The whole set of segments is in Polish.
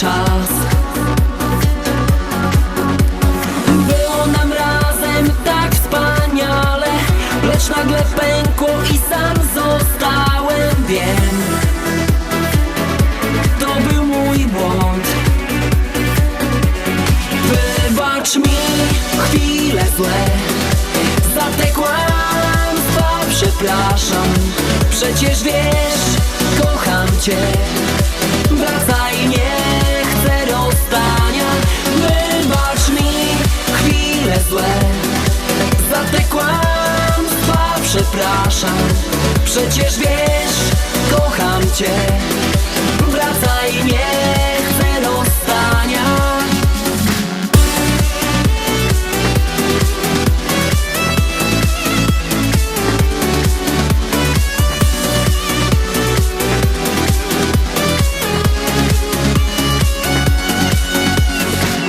czas. Było nam razem tak wspaniale Lecz nagle pękło i sam zostałem Wiem. To był mój błąd. Wybacz mi chwile złe. Za te kłamstwa przepraszam Przecież wiesz, kocham cię Przecież wiesz, kocham cię. Wracaj, nie chcę rozstania.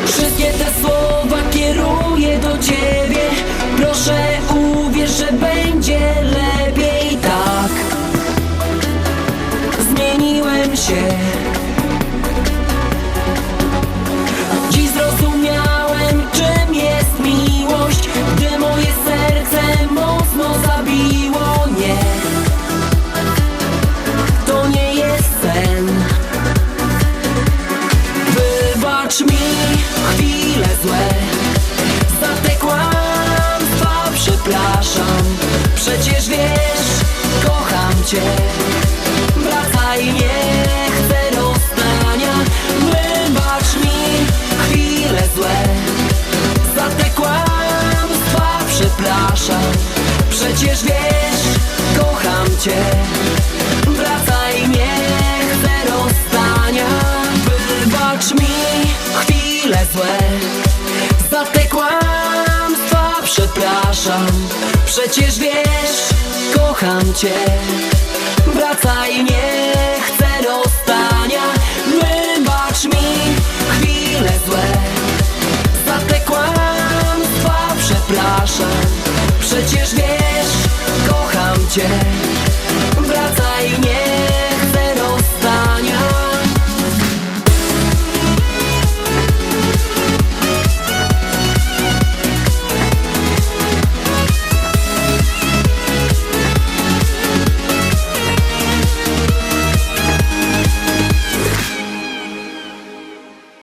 Wszystkie te słowa kieruję do ciebie. Proszę uwierz, że będzie się. Dziś zrozumiałem, czym jest miłość Gdy moje serce mocno zabiło. Nie To nie jest sen. Wybacz mi chwile złe. Za te kłamstwa przepraszam. Przecież wiesz, kocham cię Przecież wiesz, kocham cię. Wracaj, nie chcę rozstania. Wybacz mi chwile złe. Za te kłamstwa przepraszam. Przecież wiesz, kocham cię. Wracaj, nie chcę rozstania. Wybacz mi chwile złe. Za te kłamstwa przepraszam Przecież wiesz, kocham cię